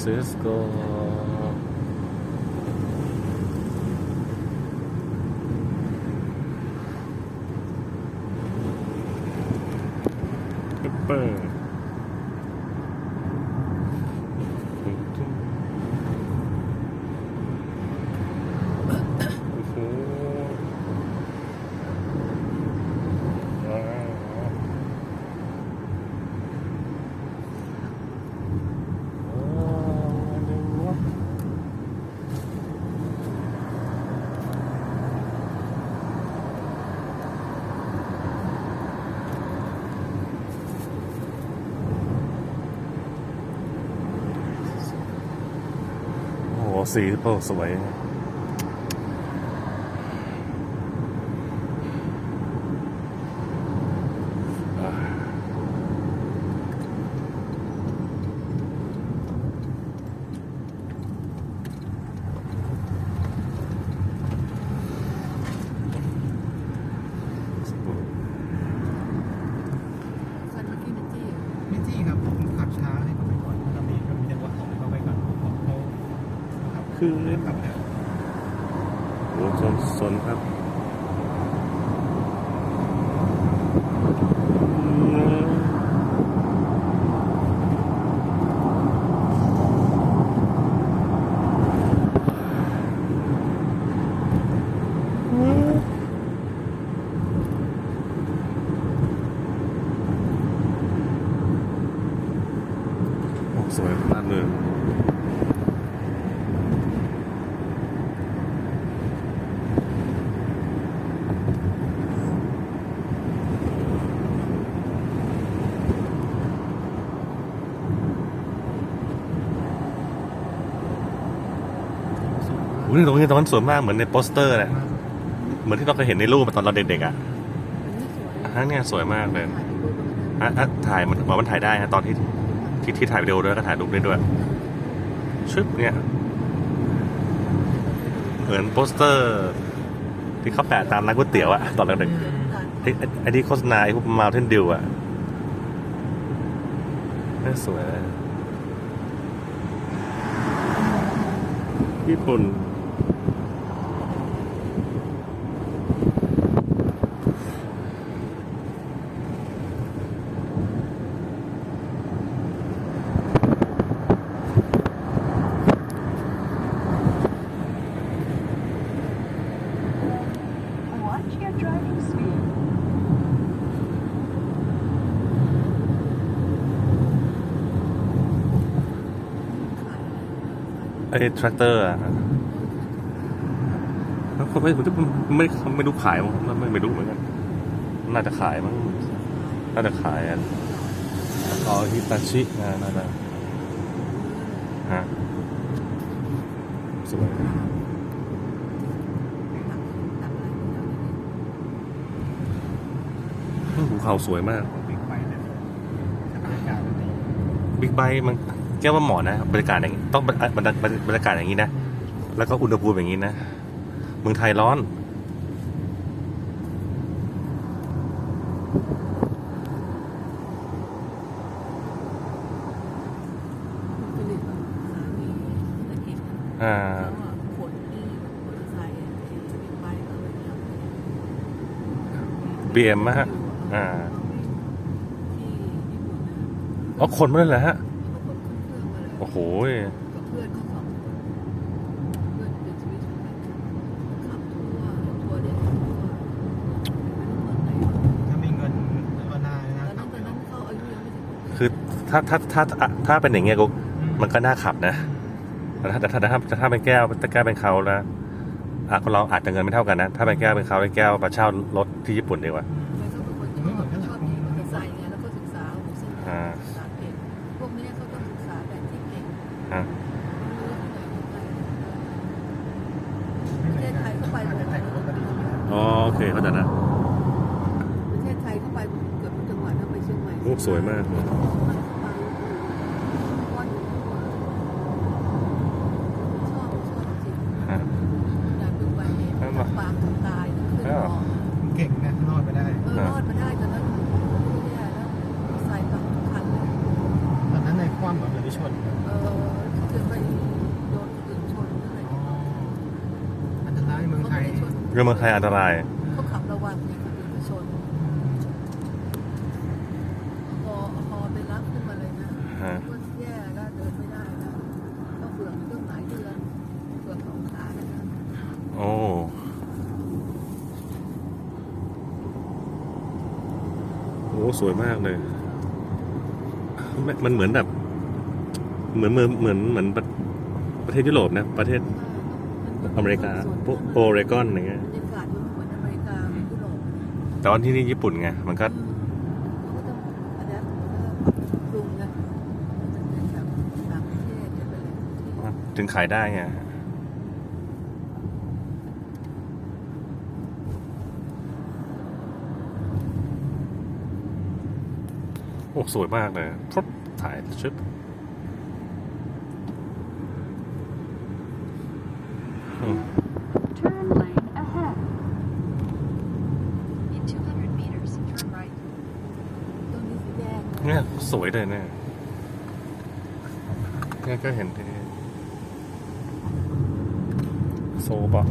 ซิสโกเปอร์โอ้โหว้าวโอ้อะไรวะ โอ้โหสีโอ้สวย อ่าสวย คันเมื่อกี้มันจี้เหรอ ไม่จี้ครับผมขับช้าให้เขาไปก่อนแล้วมีก็มีจังหวะส่งให้เขาไปก่อนผมบอกเขา ครับคือเริ่มขับแล้วโอ้สนสนครับสวยมากเลย อุ้ยตรงนี้ตรงนั้นสวยมากเหมือนในโปสเตอร์เลยเหมือนที่เราเคยเห็นในรูปตอนเราเด็กๆอะอันนี้สวยฮะเนี่ยสวยมากเลยถ่ายรูปมันก็ได้ฮะฮะถ่ายมันบอกมันถ่ายได้ฮะตอนที่ที่ที่ถ่ายวิดีโอด้วยก็ถ่ายรูปได้ด้วยชึบเนี่ย เหมือนโปสเตอร์ ที่เขาแปะตามร้านก๋วยเตี๋ยวอะตอนเด็กๆไอ้ไอ้ไอ้ที่โฆษณาไอ้พวกมาเทนดิวอะน่าสวยเลยญี่ปุ่น ไอ้ทรัคเตอร์อะแล้วเขาไม่ผมจะไม่ไม่รู้ขายมั้งไม่ไม่รู้เหมือนกัน น่าจะขายมั้งน่าจะขายอะอ๋อฮิตาชินะน่าจะฮะสวยภูเขาสวยมาก บิ๊กไบค์เนี่ยบรรยากาศมันดีบิ๊กไบค์มัน แก้ว่าเหมาะนะบรรยากาศอย่างนี้ต้องบรรบรรบรรยากาศอย่างนี้นะ แล้วก็อุณหภูมิอย่างนี้นะเมืองไทยร้อนผลิตแบบสามีธุรกิจอ่าเขาอะขนนี่มอเตอร์ไซค์อะไอ้บิ๊กไบค์เขาเลยทำ BM อะฮะอ่าที่ญี่ปุ่นนะอ๋อคนมาเลยเหรอฮะ โอ้โหกับเพื่อนเขาสองคนเพื่อนเป็นชีวิตชีวิตขับทัวร์ทัวร์เด็กทัวร์ไม่รู้เมืองไหนถ้ามีเงินก็น่าตน่าอนขันั้นบตอนนั้นเขาอายุยังไม่ถึงหกสิบคือถ้าถ้าถ้าถ้าถ้าเป็นอย่างเงี้ยก็มันก็น่าขับนะแต่ถ้าแต่ถ้าถ้าถ้าเป็นแก้วถ้าแก้วเป็นเขาแล้วอะคนเราอาจจะเงินไม่เท่ากันนะ ถ้าเป็นแก้วเป็นเขาได้แก้วมาเช่ารถที่ญี่ปุ่นดีกว่าไม่เขาเป็นคนชอบชอบขี่มอเตอร์ไซค์ไงแล้วก็ศึกษาโอ้โหเส้นทาง สวยมากเลยเก่งนะรอดมาได้รอดมาได้ตอนนั้ใส่ตับคันตอนนั้นในคว่ำหรือที่ชนเออคือไปโดนตื่นชนอะไรอันตรายเมืองไทยเมืองไทยอันตราย สวยมากเลยมันมันเหมือนแบบ เหมือนเหมือนเหมือนเหมือนประประเทศยุโรปนะ ประเทศอเมริกาพวกโอเรกอนอย่างเงี้ยบรรยากาศมันเหมือนอเมริกาเหมือนยุโรปแต่ว่าที่นี่ญี่ปุ่นไง มันก็เขาก็ต้องอัดแอปปรับปรุงนะมันเป็นแบบต่างประเทศเนี่ยเป็นอะไรที่ ถึงขายได้ไง โอ้สวยมากเลยพรบถ่ายชึบอืม Turn lane ahead. In 200 meters, turn right. ต้นนี้สีแดงเนี่ยสวยเลยเนี่ยเนี่ยก็เห็นที่โซบะ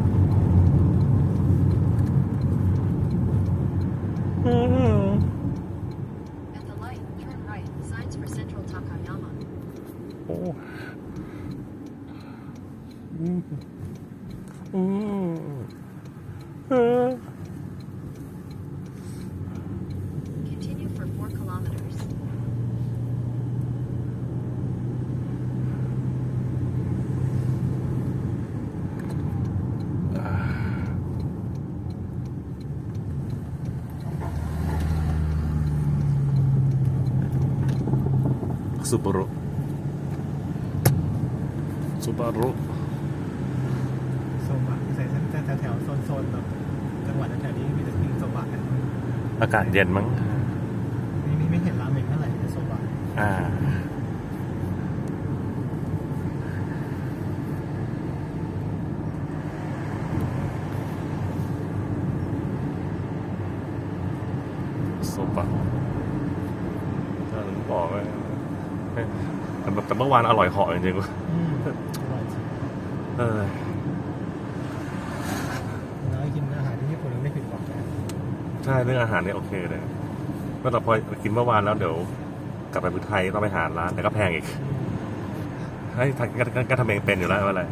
อืม At the light, turn right. Signs for Central Takayama. โอ้อืมอืมเออ Continue for 4 kilometers. ซูบารุซูบารุโซบะใส่แถวแถวๆโซนๆแบบจังหวัดแถวๆนี้มีแต่กินโซบะกันอากาศเย็นมั้งนี่ไม่ไม่เห็นราเมงเท่าไหร่แต่โซบะอ่า โซบะถ้าผมบอกเลย แต่แบบแต่เมื่อวานอร่อยเหาะจริงๆเว้ยอืมอร่อยจริงเออแล้วกินอาหารที่ญี่ปุ่นไม่ผิดหวังนะใช่เรื่องอาหารนี่โอเคเลยก็แต่พอกินเมื่อวานแล้วเดี๋ยว กลับไปเมืองไทยต้องไปหาร้านแต่ก็แพงอีกให้ทำก็ก็ก็ทำเองเป็นอยู่แล้วไม่เป็นไร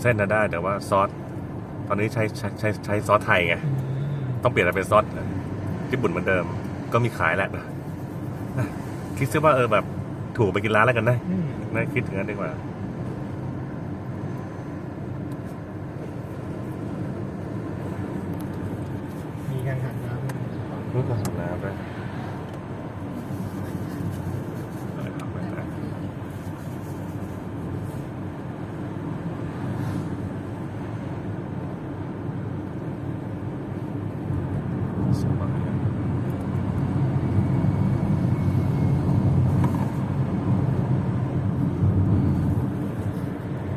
เส้นน่ะได้แต่ว่าซอสตอนนี้ใช้ใช้ใช้ใช้ซอสไทยไงอืมต้องเปลี่ยนมาเป็นซอสญี่ปุ่นเหมือนเดิม ก็มีขายแหละนะ คิดซะว่าเออแบบถูกไปกินร้านแล้วกันนะอืมนะคิดถึงนั้นดีกว่ามีการหันน้ำรู้สึกน้ำด้วย